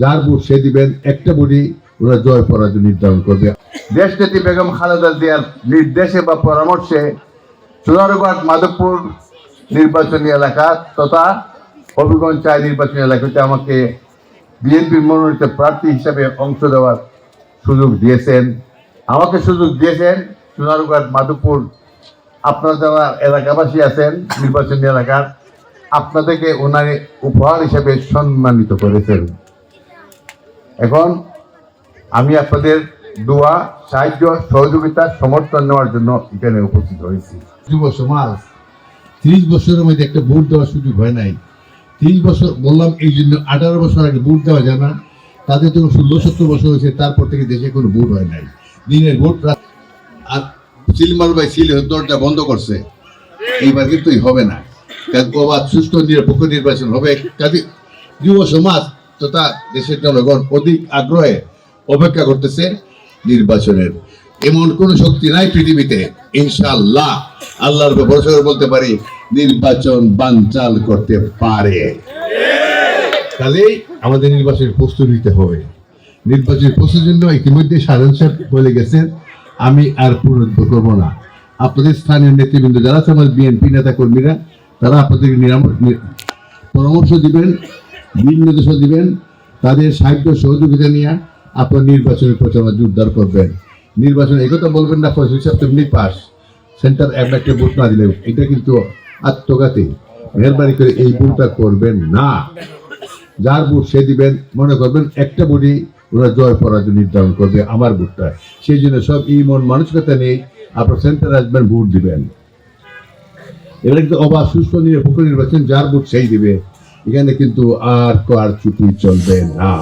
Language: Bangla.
যার ভোট সে দিবেন একটা ভোটই ওরা জয় পরাজয় নির্ধারণ করবে। দেশ নেত্রী বেগম খালেদা জিয়ার নির্দেশে বা পরামর্শে সোনারঘাট মাধবপুর নির্বাচনী এলাকা তথা হবিগঞ্জ চাই নির্বাচনী এলাকাতে আমাকে বিএনপির মনোনীত প্রার্থী হিসাবে অংশ দেওয়ার সুযোগ দিয়েছেন। আমাকে সুযোগ দিয়েছেন সোনারঘাট মাধবপুর, আপনারা যারা এলাকাবাসী আছেন, নির্বাচনী এলাকার, আপনাদেরকে ওনারে উপহার হিসেবে সম্মানিত করেছেন। এখন আমি আপনাদের দোয়া, সাহায্য, সহযোগিতা, সমর্থন নেওয়ার জন্য এখানে উপস্থিত হয়েছি। যুব সমাজ ত্রিশ বছরের মধ্যে একটা ভোট দেওয়ার সুযোগ হয় নাই। ত্রিশ বছর, বললাম এই জন্য আঠারো বছর আগে ভোট দেওয়া যায় না। তাদের যখন ষোলো, সত্তর বছর হয়েছে, তারপর থেকে দেশে কোনো ভোট হয় নাই। দিনের ভোট আর সিলমার ভাই সিল দরজা বন্ধ করছে। এইবার কিন্তু হবে না। কারণ সুষ্ঠু নিরপেক্ষ নির্বাচন হবে। কাজে যুব সমাজ তথা দেশের জনগণ অধিক আগ্রহে অপেক্ষা করতেছে নির্বাচনের। এমন কোন শক্তি নাই পৃথিবীতে, ইনশাআল্লাহ। আল্লাহর ভরসা বলতে পারি, নির্বাচন বানচাল করতে পারে। কাজেই আমাদের নির্বাচনের প্রস্তুতি নিতে হবে। নির্বাচনের প্রস্তুতির জন্য ইতিমধ্যে সাধারণ সাহেব বলে গেছেন, আমি আর পুনরুদ্ধ করব না। আপনাদের স্থানীয় নেতৃবৃন্দ যারা আছে, আমাদের বিএনপি নেতা কর্মীরা তারা আপনাদেরকে নিরাম- নি- পরামর্শ দিবেন দিক নির্দেশ দিবেন, তাদের সাহায্য সহযোগিতা নিয়ে আপনার নির্বাচনের প্রচারণা জোরদার করবেন। নির্বাচন একথা বলবেন না, ফসল তেমনি পাস। সেন্টার একটা ভোট না দিলে এটা কিন্তু আত্মঘাতী। মেহরবানি করে এই ভুলটা করবেন না। যার ভোট সে দিবেন, মনে করবেন একটা ভোটই ওরা জয় পরাজয় নির্ধারণ করবে আমার ভোটটা সেই জন্য সব এই মন মানসিকতা নেই আপনার সেন্টার আসবেন, ভোট দিবেন। এবারে কিন্তু অবাধ সুস্থ নির্বাচন, যার ভোট সেই দিবে। এখানে কিন্তু আর কার চুক্তি চলবে না।